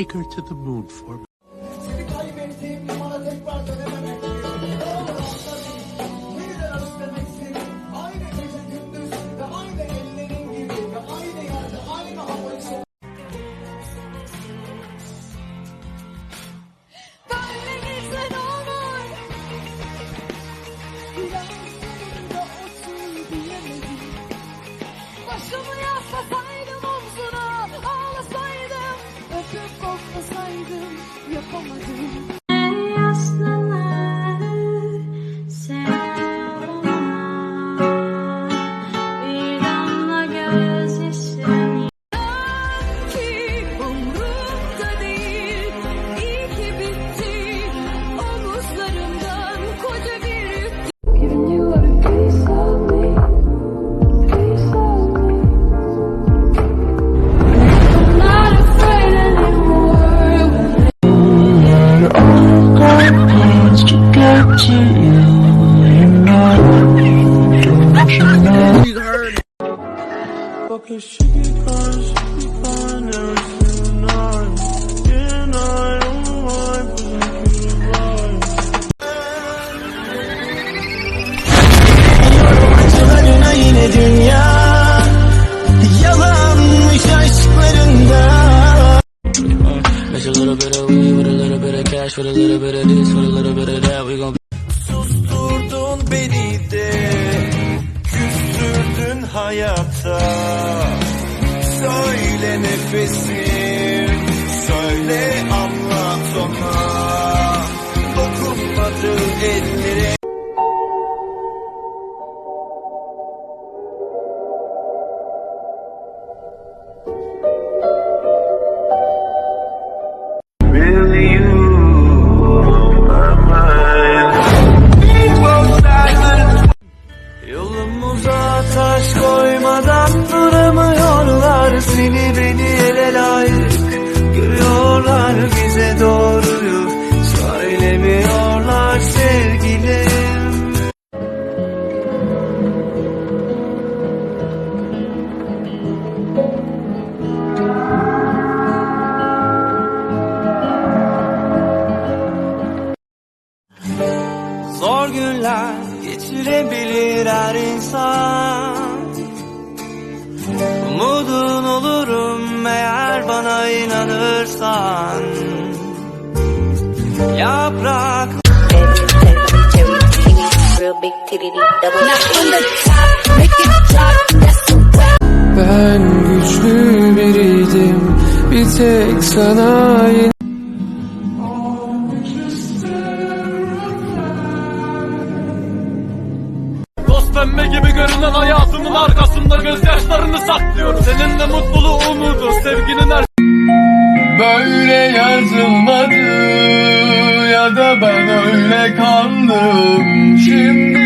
take her to the moon for me. Mix a little bit of weed with a little bit of cash, with a little bit of this, with a little bit of that, we gon' nefesim. Söyle geçirebilir her insan. Umudun olurum eğer bana inanırsan. Yaprak Ben güçlü biriydim. Bir tek sana Toz pembe gibi görünen hayatımın arkasında gözyaşlarını saklıyorum. Senin de mutluluğu umudu sevginin her Böyle yazılmadı ya da ben öyle kandım. Şimdi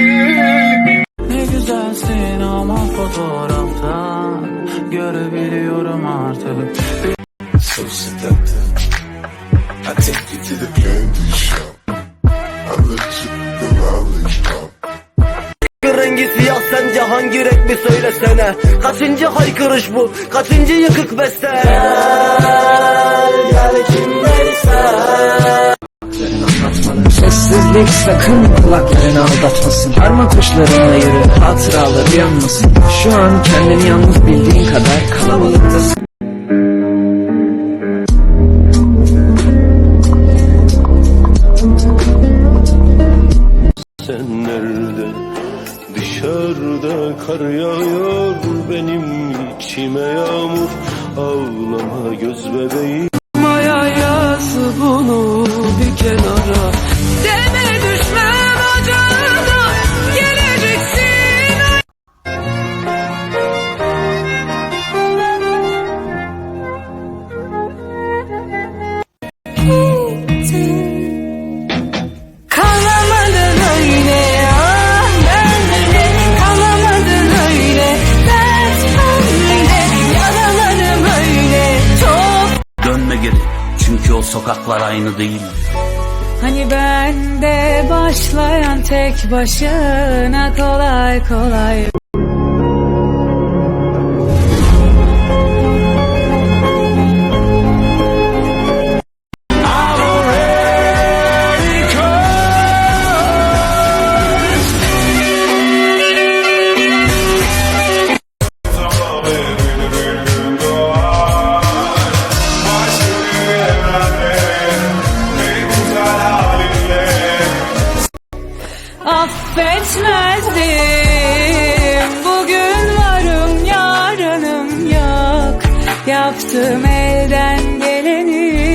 Ne güzelsin sence hangi renk mi söylesene? Kaçıncı haykırış bu? Kaçıncı yıkık beste? Gel gel kimlersen Sessizlik sakın kulaklarını aldatmasın. Parmak uçlarında yürü hatıraları yanmasın. Şu an kendini yalnız bildiğin kadar kalabalıktasın yağıyor benim içime yağmur. Ağlama göz bebeğim sokaklar aynı değil. Hani bende başlayan tek başına kolay kolay Yaptım elden geleni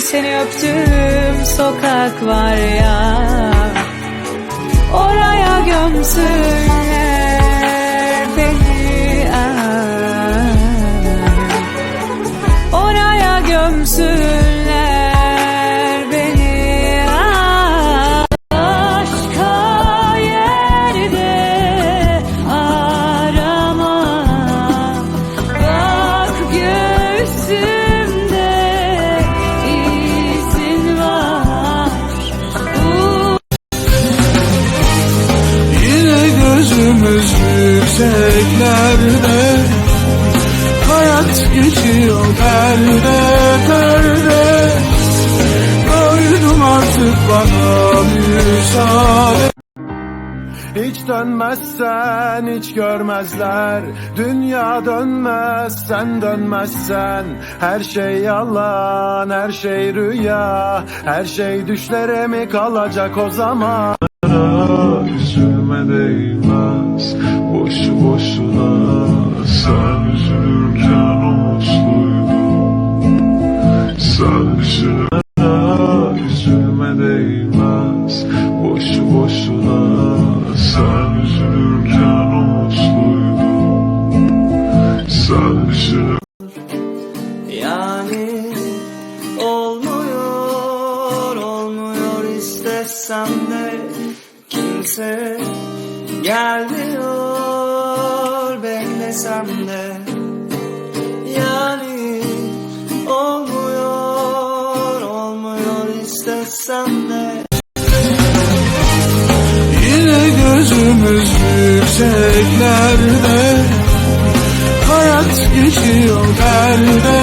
Seni öptüm sokak var ya. Oraya gömsün yükseklerde Hayat geçiyor perde perde Doydum artık bana müsaade. Hiç dönmezsen hiç görmezler. Dünya dönmez sen dönmezsen. Her şey yalan her şey rüya. Her şey düşlere mi kalacak o zaman? Üzülme boşu boşuna Sen üzülürken umutluydu Sen üzülme üzülme değmez. Boşu boşuna Sen üzülürken umutluydu Sen üzülme Yani olmuyor, olmuyor istesem de Kimse gelmiyor beklesem de Yani olmuyor, olmuyor istesem de. Yine gözümüz yükseklerde Hayat geçiyor perde